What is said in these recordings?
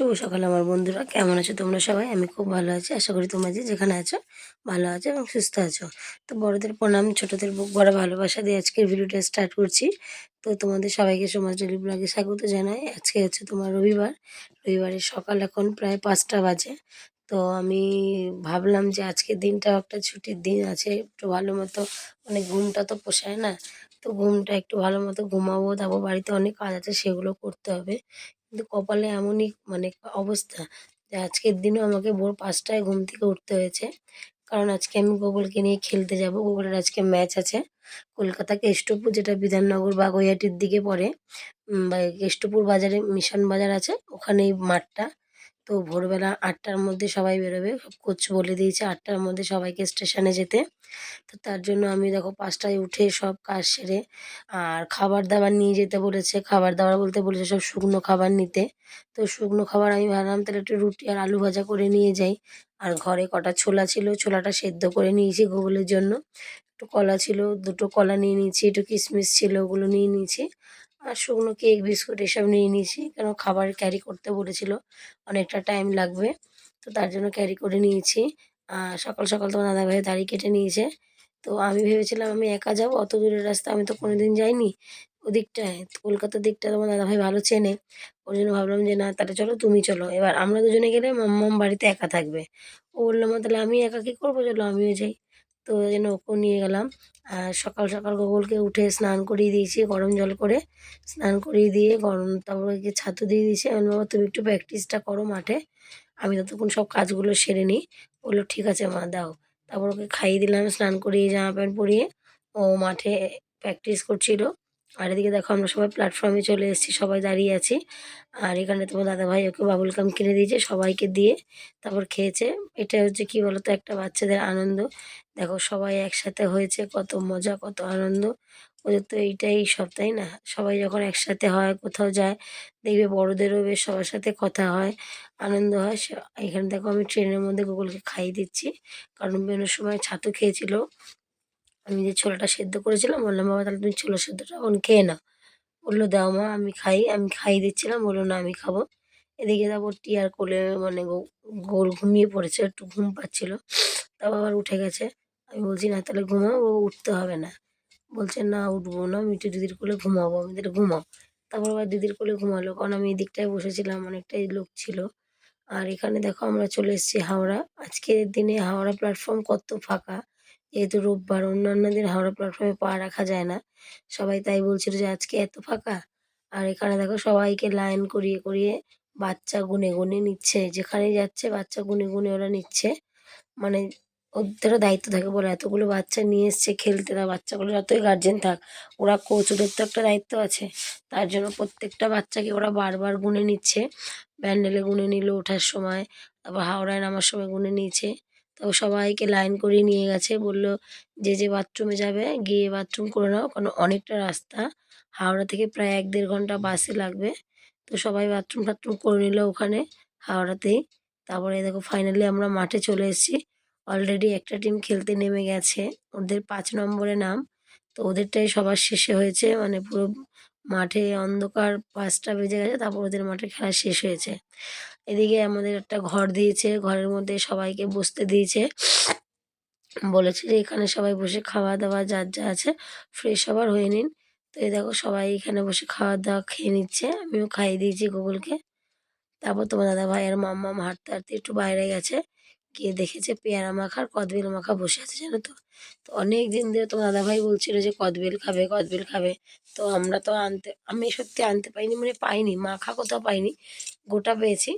শুভ সকাল আমার বন্ধুরা। কেমন আছো তোমরা সবাই? আমি খুব ভালো আছি। আশা করি তোমরা যে যেখানে আছো ভালো আছো এবং সুস্থ আছো। তো বড়দের প্রণাম, ছোটদের বুক ভালোবাসা দিয়ে আজকের ভিডিওটা স্টার্ট করছি। তো তোমাদের সবাইকে সমাজ ডেলি ব্লগে স্বাগত জানাই। আজকে হচ্ছে তোমার রবিবার। রবিবারের সকাল এখন প্রায় পাঁচটা বাজে। তো আমি ভাবলাম যে আজকের দিনটা একটা ছুটির দিন আছে, একটু ভালো মতো মানে ঘুমটা তো পোষায় না। তো ঘুমটা একটু ভালো মতো ঘুমাবো, তারপর বাড়িতে অনেক কাজ আছে, সেগুলো করতে হবে। কিন্তু কপালে এমনই মানে অবস্থা যে আজকের দিনও আমাকে ভোর পাঁচটায় ঘুম থেকে উঠতে হয়েছে। কারণ আজকে আমি গুগলকে নিয়ে খেলতে যাব। গুগলের আজকে ম্যাচ আছে। কলকাতা কেষ্টপুর, যেটা বিধাননগর বা গৈহাটির দিকে পড়ে বা কেষ্টপুর বাজারে মিশন বাজার আছে, ওখানেই মাঠটা। তো ভোরবেলা আটটার মধ্যে সবাই বেরোবে। কোচ বলে দিয়েছে আটটার মধ্যে সবাইকে স্টেশনে যেতে। তো তার জন্য আমি দেখো পাঁচটায় উঠে সব কাজ সেরে আর খাবার দাবার নিয়ে যেতে বলেছে। খাবার দাবার বলতে বলেছে সব শুকনো খাবার নিতে। তো শুকনো খাবার আমি ভাবলাম তাহলে একটু রুটি আর আলু ভাজা করে নিয়ে যাই। আর ঘরে কটা ছোলা ছিল, ছোলাটা সেদ্ধ করে নিয়েছি গুগলের জন্য। একটু কলা ছিল, দুটো কলা নিয়ে নিয়েছি, একটু কিশমিশ ছিল, ওগুলো নিয়ে নিয়েছি। আর শুকনো কেক বিস্কুট এসব নিয়ে নিয়েছি, কেন খাবার ক্যারি করতে বলেছিল, অনেকটা টাইম লাগবে। তো তার জন্য ক্যারি করে নিয়েছি। আর সকাল সকাল তোমার দাদাভাই দাড়ি কেটে নিয়েছে। তো আমি ভেবেছিলাম আমি একা যাব, অত দূরের রাস্তা আমি তো কোনোদিন যাইনি। ওদিকটায় তো কলকাতার দিকটা তোমার দাদাভাই ভালো চেনে। ওই জন্য ভাবলাম যে না, তাহলে চলো তুমি চলো। এবার আমরা দুজনে গেলে মাম্মাম বাড়িতে একা থাকবে। ও বলল, মা, তাহলে আমি একা কী করব? চলো আমিও যাই। তো ওই জন্য ওকেও নিয়ে গেলাম। আর সকাল সকাল গোগলকে উঠে স্নান করিয়ে দিয়েছি, গরম জল করে। স্নান করিয়ে দিয়ে গরম, তারপরে ছাতু দিয়ে দিয়েছি। আমি বাবা তুমি একটু প্র্যাকটিসটা করো মাঠে। আমি ততক্ষণ সব কাজগুলো সেরে নিই। বলল, ঠিক আছে মা, দাও। তারপর ওকে খাইয়ে দিলাম, স্নান করিয়ে জামা প্যান্ট পরিয়ে। ও মাঠে প্র্যাকটিস করছিল। আর এদিকে দেখো আমরা সবাই প্ল্যাটফর্মে চলে এসেছি, সবাই দাঁড়িয়ে আছি। আর এখানে তোমার দাদাভাই ওকে বাবুল কাম কিনে দিয়েছে, সবাইকে দিয়ে তারপর খেয়েছে। এটা হচ্ছে কি বলতো, একটা বাচ্চাদের আনন্দ। দেখো সবাই একসাথে হয়েছে, কত মজা, কত আনন্দ। ওদের তো এইটাই সব, তাই না? সবাই যখন একসাথে হয়, কোথাও যায়, দেখবে বড়দেরও বেশ সবার সাথে কথা হয়, আনন্দ হয়। এখানে দেখো আমি ট্রেনের মধ্যে গুগলকে খাইয়ে দিচ্ছি। কারণ বেরোনোর সময় ছাতু খেয়েছিল আমি যে ছোলাটা সেদ্ধ করেছিলাম, বললাম, বাবা, তাহলে তুমি ছোলা সেদ্ধটা এখন খেয়ে নাও। বলল, দাও মা, আমি খাই, আমি খাইয়ে দিচ্ছিলাম। বলল, না, আমি খাব। এদিকে তারপর টিয়ার কোলে মানে গোল ঘুমিয়ে পড়েছে, একটু ঘুম পাচ্ছিল। তারপর আবার উঠে গেছে। আমি বলছি, না, তাহলে ঘুমাও, ও উঠতে হবে না। বলছে, না, উঠবো না একটু দিদির কোলে ঘুমাবো, আমি তাহলে ঘুমাও। তারপর আবার দিদির কোলে ঘুমালো, কারণ আমি এদিকটায় বসেছিলাম, অনেকটাই লোক ছিল। আর এখানে দেখো, আমরা চলে এসেছি হাওড়া। আজকের দিনে হাওড়া প্ল্যাটফর্ম কত ফাঁকা। যেহেতু রোববার অন্যান্য দিন হাওড়া প্ল্যাটফর্মে পা রাখা যায় না, সবাই তাই বলছিল যে আজকে এত ফাঁকা। আর এখানে দেখো সবাইকে লাইন করিয়ে করিয়ে বাচ্চা গুনে গুনে নিচ্ছে। যেখানেই যাচ্ছে বাচ্চা গুনে গুনে ওরা নিচ্ছে। মানে ওদেরও দায়িত্ব থাকে বলে, এতগুলো বাচ্চা নিয়ে এসছে খেলতে না বাচ্চাগুলো যতই গার্জেন থাক, ওরা কোচ ওদের তো একটা দায়িত্ব আছে। তার জন্য প্রত্যেকটা বাচ্চাকে ওরা বারবার গুনে নিচ্ছে। ব্যান্ডেলে গুনে নিল ওঠার সময়, তারপর হাওড়ায় নামার সময় গুনে নিয়েছে। তো সবাইকে লাইন করিয়ে নিয়ে গেছে। বলল, যে যে বাথরুমে যাবে, গিয়ে বাথরুম করে নাও। কারণ অনেকটা রাস্তা। হাওড়া থেকে প্রায় এক দেড় ঘণ্টা বাসে লাগবে। তো সবাই বাথরুম টাথরুম করে নিল ওখানে, হাওড়াতেই। তারপরে দেখো ফাইনালি আমরা মাঠে চলে এসেছি। অলরেডি একটা টিম খেলতে নেমে গেছে। ওদের পাঁচ নম্বরে নাম। তো ওদেরটাই সবার শেষে হয়েছে। মানে পুরো মাঠে অন্ধকার পাঁচটা বেজে গেছে, তারপর ওদের মাঠে খেলা শেষ হয়েছে। এদিকে আমাদের একটা ঘর দিয়েছে, ঘরের মধ্যে সবাইকে বসতে দিয়েছে। বলেছে যে এখানে সবাই বসে খাওয়া দাওয়া যার যা আছে ফ্রেশ হবার হয়ে নিন। তো এই দেখো সবাই এখানে বসে খাওয়া দাওয়া খেয়ে নিচ্ছে, আমিও খাইয়ে দিয়েছি গুগলকে তারপর তোমার দাদা ভাই আর মাম্মাম হাঁটতে হাঁটতে একটু বাইরে গেছে। গিয়ে দেখেছে পেয়ারা মাখা আর কদবেল মাখা বসে আছে, জানো তো? তো অনেক দিন ধরে তোমার দাদা ভাই বলছিল যে কদবেল খাবে কদবেল খাবে। তো আমরা তো আনতে, আমি সত্যি আনতে পাইনি মানে পাইনি, মাখা কোথাও পাইনি, গোটা পেয়েছি।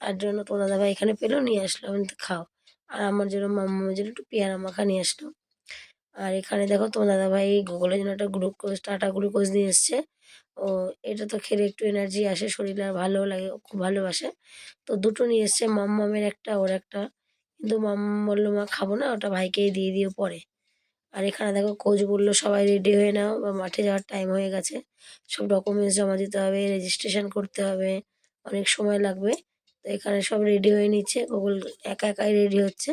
তার জন্য তোমার দাদা ভাই এখানে পেল, নিয়ে আসলো, আমি খাও। আর আমার জন্য মাম্মামের জন্য একটু পেয়ারা মাখা নিয়ে আসলো। আর এখানে দেখো তোমার দাদা ভাই গুগলের জন্য একটা গ্লুকোজ টাটা গ্লুকোজ নিয়ে এসছে। ও, এটা তো খেলে একটু এনার্জি আসে, শরীরে ভালোও লাগে খুব ভালোবাসে। তো দুটো নিয়ে এসছে, মাম্মামের একটা, ওর একটা। কিন্তু মাম্মাম বলল, মা, খাব না, ওটা ভাইকেই দিয়ে দিও পরে। আর এখানে দেখো কোচ বলল, সবাই রেডি হয়ে নাও, বা মাঠে যাওয়ার টাইম হয়ে গেছে। সব ডকুমেন্টস জমা দিতে হবে রেজিস্ট্রেশন করতে হবে, অনেক সময় লাগবে। তো এখানে সব রেডি হয়ে নিচ্ছে গুগল একা একাই রেডি হচ্ছে।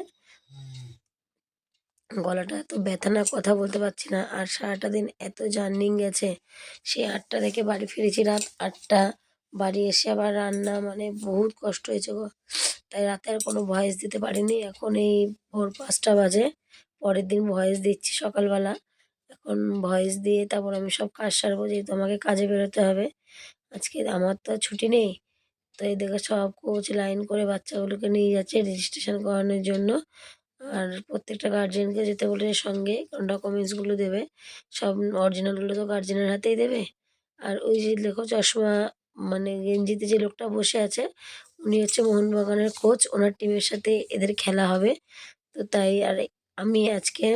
গলাটা এত ব্যথা না, কথা বলতে পারছি না। আর সারাটা দিন এত জার্নিং গেছে, সেই আটটা থেকে বাড়ি ফিরেছি রাত আটটা। বাড়ি এসে আবার রান্না মানে বহুত কষ্ট হয়েছে গো। তাই রাতে আর কোনো ভয়েস দিতে পারিনি। এখন এই ভোর পাঁচটা বাজে। পরের দিন ভয়েস দিচ্ছি সকালবেলা। এখন ভয়েস দিয়ে তারপর আমি সব কাজ সারবো, যেহেতু আমাকে কাজে বেরোতে হবে। আজকে আমার তো ছুটি নেই। তো এদিকে সব কোচ লাইন করে বাচ্চাগুলোকে নিয়ে যাচ্ছে রেজিস্ট্রেশন করানোর জন্য। আর প্রত্যেকটা গার্জেনকে যেতে বলে সঙ্গে কারণ ডকুমেন্টসগুলো দেবে। সব অরিজিনালগুলো তো গার্জেনের হাতেই দেবে। আর ওই যে দেখো চশমা মানে গেঞ্জিতে যে লোকটা বসে আছে, উনি হচ্ছে মোহনবাগানের কোচ ওনার টিমের সাথে এদের খেলা হবে। তো তাই আর আমি আজকে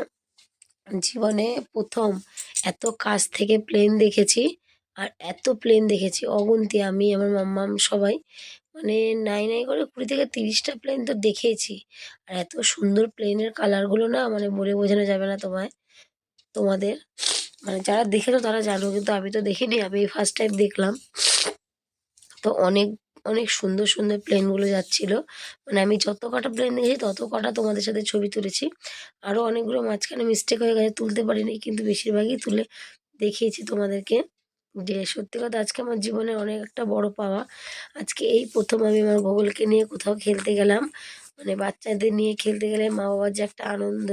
জীবনে প্রথম এত কাছ থেকে প্লেন দেখেছি আর এত প্লেন দেখেছি। অগুন্তি, আমি, আমার মাম্মাম সবাই মানে নাই নাই করে কুড়ি থেকে তিরিশটা প্লেন তো দেখেইছি আর এত সুন্দর প্লেনের কালারগুলো না মানে বলে বোঝানো যাবে না তোমায়, তোমাদের। মানে যারা দেখেছ তারা জানো, কিন্তু আমি তো দেখিনি, আমি ফার্স্ট টাইম দেখলাম। তো অনেক অনেক সুন্দর সুন্দর প্লেনগুলো যাচ্ছিল। মানে আমি যত কটা প্লেন দেখেছি, তত কটা তোমাদের সাথে ছবি তুলেছি। আরও অনেকগুলো মাঝখানে মিস্টেক হয়ে গেছে, তুলতে পারিনি, কিন্তু বেশিরভাগই তুলে দেখিয়েছি তোমাদেরকে। যে সত্যি কথা, আজকে আমার জীবনে অনেক একটা বড় পাওয়া। আজকে এই প্রথম আমি আমার গুগলকে নিয়ে কোথাও খেলতে গেলাম। মানে বাচ্চাদের নিয়ে খেলতে গেলে মা বাবার যে একটা আনন্দ,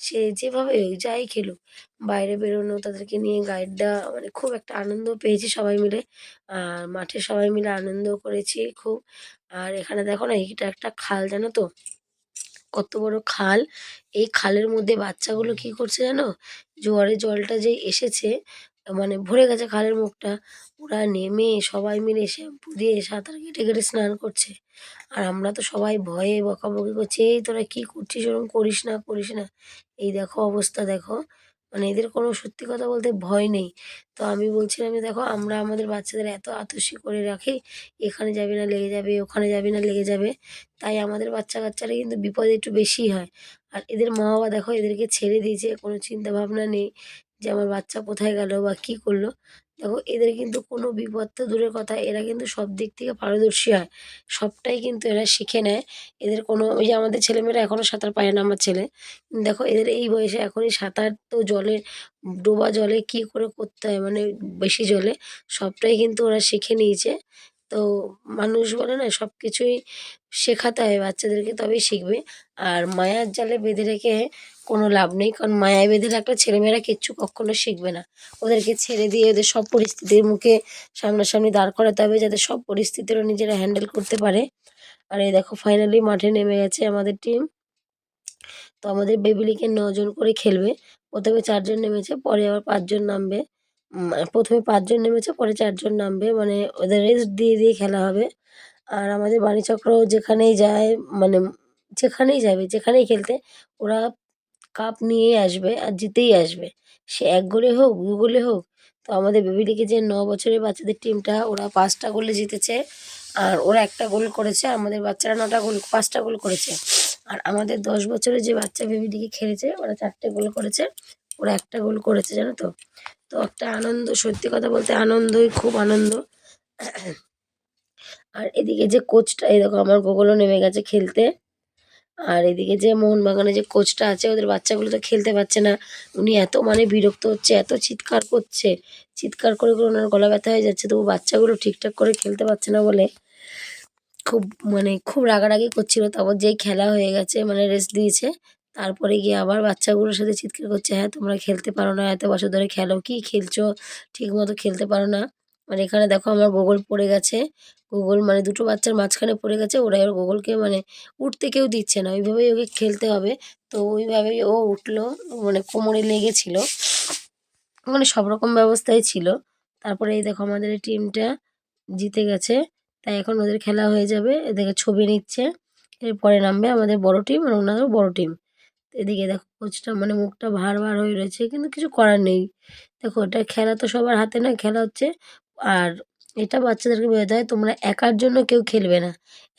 সে যেভাবে হোক যাই খেলুক, বাইরে বেরোনো, তাদেরকে নিয়ে গাইড দেওয়া মানে খুব একটা আনন্দ পেয়েছি সবাই মিলে। আর মাঠে সবাই মিলে আনন্দ করেছি খুব। আর এখানে দেখো না এটা একটা খাল, জানো তো? কত বড় খাল। এই খালের মধ্যে বাচ্চাগুলো কি করছে জানো? জোয়ারের জলটা যে এসেছে মানে ভরে গেছে খালের মুখটা। ওরা নেমে সবাই মিলে শ্যাম্পু দিয়ে সাঁতার কেটে কেটে স্নান করছে। আর আমরা তো সবাই ভয়ে বকাবকি করছি, এই তোরা কি করছিস? ওরকম করিস না করিস না। এই দেখো অবস্থা, দেখো। মানে এদের কোনো সত্যি কথা বলতে ভয় নেই। তো আমি বলছিলাম যে, দেখো, আমরা আমাদের বাচ্চাদের এত আতসী করে রাখি, এখানে যাবে না, লেগে যাবে, ওখানে যাবে না, লেগে যাবে। তাই আমাদের বাচ্চা কাচ্চারা কিন্তু বিপদ একটু বেশিই হয়। আর এদের মা বাবা দেখো, এদেরকে ছেড়ে দিয়েছে, কোনো চিন্তা ভাবনা নেই। যে আমার বাচ্চা কোথায় গেল বা কী করল। দেখো, এদের কিন্তু কোনো বিপদ তো দূরের কথা, এরা কিন্তু সব দিক থেকে পারদর্শী হয়। সবটাই কিন্তু এরা শিখে নেয়। এদের কোনো, ওই যে আমাদের ছেলেমেয়েরা এখনও সাঁতার পায় না, আমার ছেলে। দেখো, এদের এই বয়সে এখনই সাঁতার তো জলে, ডোবা জলে কী করে করতে হয় মানে বেশি জলে, সবটাই কিন্তু ওরা শিখে নিয়েছে। তো মানুষ বলে না সব কিছুই শেখাতে হয় বাচ্চাদেরকে, তবেই শিখবে। আর মায়ার জালে বেঁধে রেখে কোনো লাভ নেই, কারণ মায়ায় বেঁধে ছেলেমেয়েরা কিচ্ছু কখনো শিখবে না। ওদেরকে ছেড়ে দিয়ে ওদের সব পরিস্থিতির মুখে সামনাসামনি দাঁড় করাতে হবে, যাতে সব পরিস্থিতিরও নিজেরা হ্যান্ডেল করতে পারে। আর এই দেখো ফাইনালি মাঠে নেমে গেছে আমাদের টিম তো আমাদের বেবিলিকে নজন করে খেলবে। প্রথমে চারজন নেমেছে, পরে আবার পাঁচজন নামবে। মানে প্রথমে পাঁচজন নেমেছে, পরে চারজন নামবে মানে ওদের রেস্ট দিয়ে দিয়ে খেলা হবে। আর আমাদের বাণীচক্র যেখানেই যায় মানে যেখানেই যাবে, যেখানেই খেলতে, ওরা কাপ নিয়েই আসবে আর জিতেই আসবে। সে এক গোলে হোক, দু গোলে হোক, তো আমাদের বেবি লিগে যে ন বছরের বাচ্চাদের টিমটা ওরা পাঁচটা গোলে জিতেছে আর ওরা একটা গোল করেছে আমাদের বাচ্চারা নটা গোল, পাঁচটা গোল করেছে। আর আমাদের দশ বছরের যে বাচ্চা বেবি লিগে খেলেছে, ওরা চারটে গোল করেছে, ওরা একটা গোল করেছে, জানো তো? তো একটা আনন্দ, সত্যি কথা বলতে আনন্দই খুব আনন্দ। আর এদিকে যে কোচটা এই দেখো আমার গোগলও নেমে গেছে খেলতে। আর এদিকে যে মোহনবাগানে যে কোচটা আছে, ওদের বাচ্চাগুলো তো খেলতে পারছে না। উনি এত মানে বিরক্ত হচ্ছে, এত চিৎকার করছে। চিৎকার করে করে ওনার গলা ব্যথা হয়ে যাচ্ছে, তবু বাচ্চাগুলো ঠিকঠাক করে খেলতে পারছে না বলে খুব মানে খুব রাগারাগি করছিল। তারপর যেই খেলা হয়ে গেছে মানে রেস্ট দিয়েছে, তারপরে গিয়ে আবার বাচ্চাগুলোর সাথে চিৎকার করছে হ্যাঁ তোমরা খেলতে পারো না, এত বছর ধরে খেলো, কি খেলছো? ঠিক মতো খেলতে পারো না। মানে এখানে দেখো আমার গোগল পড়ে গেছে। গোগল মানে দুটো বাচ্চার মাঝখানে পড়ে গেছে, ওরা এবার গোগলকে মানে উঠতে কেউ দিচ্ছে না। ওইভাবেই ওকে খেলতে হবে। তো ওইভাবেই ও উঠল মানে কোমরে লেগেছিল। মানে সব রকম ব্যবস্থাই ছিল। তারপরে এই দেখো আমাদের এই টিমটা জিতে গেছে। তাই এখন ওদের খেলা হয়ে যাবে। এদিকে ছবি নিচ্ছে। এরপরে নামবে আমাদের বড় টিম আর ওনাদেরও বড় টিম। এদিকে দেখো কোচটা মানে মুখটা ভার ভার হয়ে রয়েছে, কিন্তু কিছু করার নেই। দেখো এটা খেলা তো সবার হাতে না, খেলা হচ্ছে আর এটা বাচ্চাদেরকে বোঝাতে হয়, তোমরা একার জন্য কেউ খেলবে না।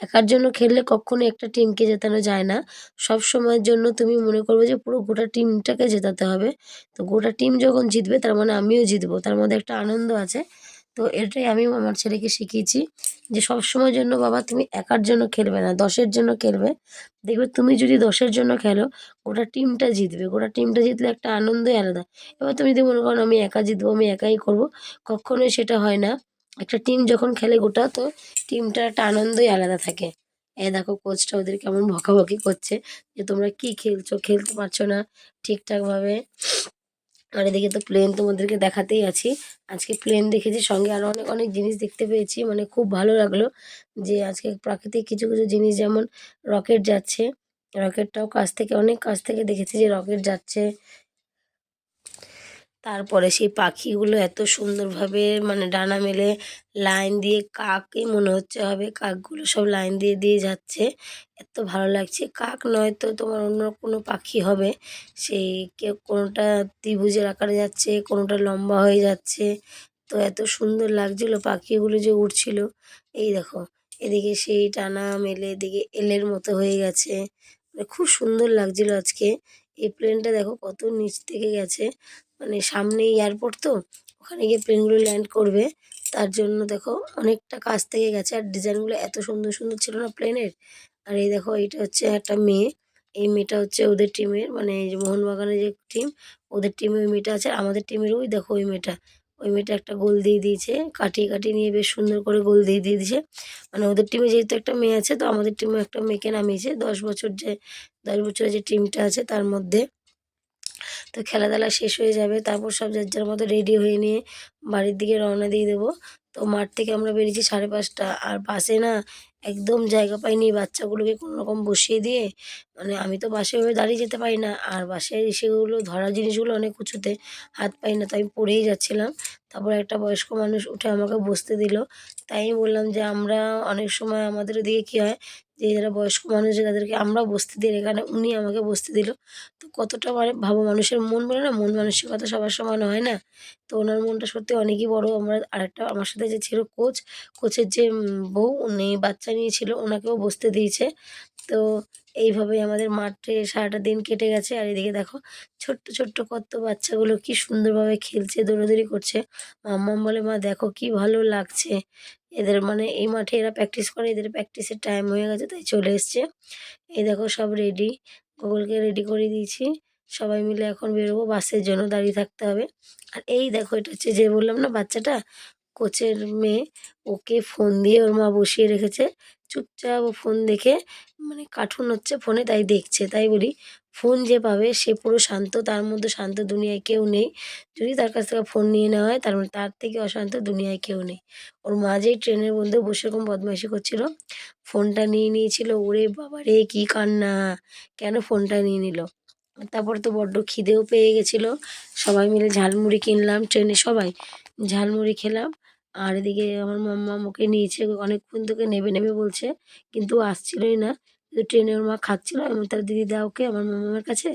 একার জন্য খেললে কখনো একটা টিমকে জেতানো যায় না। সব সময়ের জন্য তুমি মনে করবে যে পুরো গোটা টিমটাকে জেতাতে হবে। তো গোটা টিম যখন জিতবে, তার মানে আমিও জিতবো। তার মধ্যে একটা আনন্দ আছে। তো এটাই আমি আমার ছেলেকে শিখিয়েছি যে সব সময়ের জন্য বাবা তুমি একার জন্য খেলবে না, দশের জন্য খেলবে। দেখবে তুমি যদি দশের জন্য খেলো, গোটা টিমটা জিতবে। গোটা টিমটা জিতলে একটা আনন্দই আলাদা। এবার তুমি যদি মনে করো আমি একা জিতবো, আমি একাই করব, কখনোই সেটা হয় না। একটা টিম যখন খেলে গোটা, তো টিমটার একটা আনন্দই আলাদা থাকে। এ দেখো কোচটা ওদের কেমন বকাবকি করছে যে তোমরা কি খেলছো, খেলতে পারছ না ঠিকঠাক ভাবে আর এদিকে তো প্লেন তোমাদেরকে দেখাতেই আছি। আজকে প্লেন দেখেছি, সঙ্গে আরও অনেক অনেক জিনিস দেখতে পেয়েছি। মানে খুব ভালো লাগল যে আজকে প্রাকৃতিক কিছু কিছু জিনিস যেমন রকেট যাচ্ছে রকেটটাও কাছ থেকে, অনেক কাছ থেকে দেখেছি যে রকেট যাচ্ছে। তারপরে সেই পাখিগুলো এত সুন্দরভাবে মানে ডানা মেলে লাইন দিয়ে কাকই মনে হচ্ছে হবে, কাকগুলো সব লাইন দিয়ে দিয়ে যাচ্ছে। এত ভালো লাগছে, কাক নয়তো তোমার অন্য কোনো পাখি হবে। সেই কেউ কোনোটা ত্রিভুজের আকারে যাচ্ছে, কোনোটা লম্বা হয়ে যাচ্ছে। তো এত সুন্দর লাগছিল পাখিগুলো যে উড়ছিল। এই দেখো, এদিকে সেই টানা মেলে এদিকে এলের মতো হয়ে গেছে। মানে খুব সুন্দর লাগছিল আজকে। এই প্লেনটা দেখো কত নিচ থেকে গেছে। মানে সামনে এয়ারপোর্ট তো, ওখানে গিয়ে প্লেনগুলো ল্যান্ড করবে। তার জন্য দেখো অনেকটা কাছ থেকে গেছে। আর ডিজাইনগুলো এত সুন্দর সুন্দর ছিল না প্লেনের আর এই দেখো, এইটা হচ্ছে একটা মেয়ে। এই মেয়েটা হচ্ছে ওদের টিমের মানে মোহনবাগানের যে টিম ওদের টিমে ওই মেয়েটা আছে। আমাদের টিমের ওই দেখো ওই মেয়েটা। ওই মেয়েটা একটা গোল দিয়ে দিয়েছে। কাটিয়ে কাটিয়ে নিয়ে বেশ সুন্দর করে গোল দিয়ে দিয়ে দিয়েছে। মানে ওদের টিমে যেহেতু একটা মেয়ে আছে, তো আমাদের টিমে একটা মেয়েকে নামিয়েছে। দশ বছর যে, দশ বছরের যে টিমটা আছে, তার মধ্যে তো খেলাধুলা শেষ হয়ে যাবে, তারপর সব যার যার মতো রেডি হয়ে নিয়ে বাড়ির দিকে রওনা দিয়ে দেবো। তো মাঠ থেকে আমরা বেরিয়েছি সাড়ে পাঁচটা, আর বাসে না একদম জায়গা পাইনি বাচ্চাগুলোকে কোনো রকম বসিয়ে দিয়ে। মানে আমি তো বাসে হয়ে দাঁড়িয়ে যেতে পারি না, আর বাসের সেগুলো ধরা জিনিসগুলো অনেক উঁচুতে হাত পাই না তাই আমি পড়েই যাচ্ছিলাম। তারপর একটা বয়স্ক মানুষ উঠে আমাকে বসতে দিল। তাই বললাম যে আমরা অনেক সময় আমাদের ওদিকে কী হয় যে যারা বয়স্ক মানুষ তাদেরকে আমরাও বসতে দিই, এখানে উনি আমাকে বসতে দিল। তো কতটা মানে ভাবো মানুষের মন বলে না, মন মানসিকতা সবার সমান হয় না। তো ওনার মনটা সত্যি অনেকই বড়। আমরা আরেকটা আমার সাথে যে ছিল কোচ কোচের যে বউ, উনি বাচ্চা নিয়েছিল, ওনাকেও বসতে দিয়েছে। তো এইভাবেই আমাদের মাঠে সারাটা দিন কেটে গেছে। আর এদিকে দেখো, ছোট্ট ছোট্ট কত বাচ্চাগুলো কি সুন্দরভাবে খেলছে, দৌড়াদৌড়ি করছে। মাম্মাম বলে, মা, দেখো কি ভালো লাগছে। এদের মানে এই মাঠে এরা প্র্যাকটিস করে, এদের প্র্যাকটিসের টাইম হয়ে গেছে, তাই চলে এসছে। এই দেখো সব রেডি গুগলকে রেডি করে দিয়েছি। সবাই মিলে এখন বেরোবো বাসের জন্য দাঁড়িয়ে থাকতে হবে। আর এই দেখো, এটা হচ্ছে যে বললাম না, বাচ্চাটা কোচের মেয়ে, ওকে ফোন দিয়ে ওর মা বসিয়ে রেখেছে। চুপচাপ ও ফোন দেখে মানে কার্টুন হচ্ছে ফোনে তাই দেখছে, তাই বলি। ফোন যে পাবে সে পুরো শান্ত, তার মধ্যে শান্ত দুনিয়ায় কেউ নেই। যদি তার কাছ থেকে ফোন নিয়ে নেওয়া হয়, তার মানে তার থেকে অশান্ত দুনিয়ায় কেউ নেই। ওর মা যেই ট্রেনের মধ্যে বসে এরকম বদমাইশি করছিল ফোনটা নিয়ে নিয়েছিল, ওরে বাবা রে, কী কান্না! কেন ফোনটা নিয়ে নিল? তারপর তো বড্ড খিদেও পেয়ে গেছিল। সবাই মিলে ঝালমুড়ি কিনলাম, ট্রেনে সবাই ঝালমুড়ি খেলাম। আর এদিকে আমার মাম্মা ওকে নিয়েছে, অনেকক্ষণ থেকে নেবে নেবে বলছে, কিন্তু আসছিলই না। ট্রেনে ওর মা খাচ্ছিল আমি তার দিদি দাও ওকে, আমার মামার কাছে,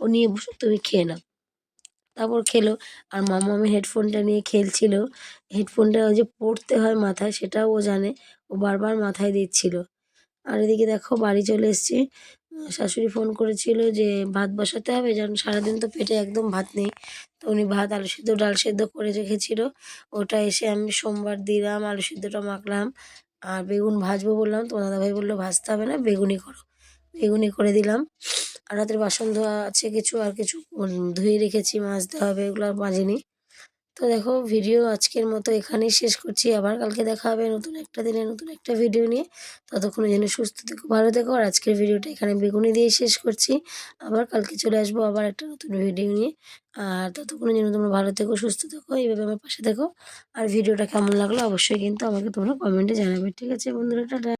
ও নিয়ে বসো তুমি খেয়ে নাও। তারপর খেলো। আর মামা আমি হেডফোনটা নিয়ে খেলছিল। হেডফোনটা ওই যে পড়তে হয় মাথায়, সেটাও ও জানে। ও বারবার মাথায় দিচ্ছিল। আর এদিকে দেখো বাড়ি চলে এসেছি। শাশুড়ি ফোন করেছিল যে ভাত বসাতে হবে, যেন সারাদিন তো পেটে একদম ভাত নেই। তো উনি ভাত, আলু সিদ্ধ, ডাল সেদ্ধ করে রেখেছিল। ওটা এসে আমি সোমবার দিলাম, আলু সিদ্ধটা মাখলাম। আর বেগুন ভাজবো বললাম, তোমার দাদাভাই বলল, ভাজতে হবে না বেগুনি করো। বেগুনি করে দিলাম। আর রাতের বাসন ধোয়া আছে কিছু, আর কিছু ধুয়ে রেখেছি, মাজতে হবে, এগুলো আর মাজিনি তো দেখো ভিডিও আজকের মতো এখানেই শেষ করছি। আবার কালকে দেখা হবে নতুন একটা দিনে, নতুন একটা ভিডিও নিয়ে। ততক্ষণের যেন সুস্থ থেকো, ভালো থেকো। আর আজকের ভিডিওটা এখানে বেগুনি দিয়ে শেষ করছি। আবার কালকে চলে আসব আবার একটা নতুন ভিডিও নিয়ে। আর ততক্ষণের যেন তোমরা ভালো থেকো, সুস্থ থেকো, এইভাবে আমার পাশে থেকো। আর ভিডিওটা কেমন লাগল অবশ্যই কিন্তু আমাকে তোমরা কমেন্টে জানাবে। ঠিক আছে বন্ধুরা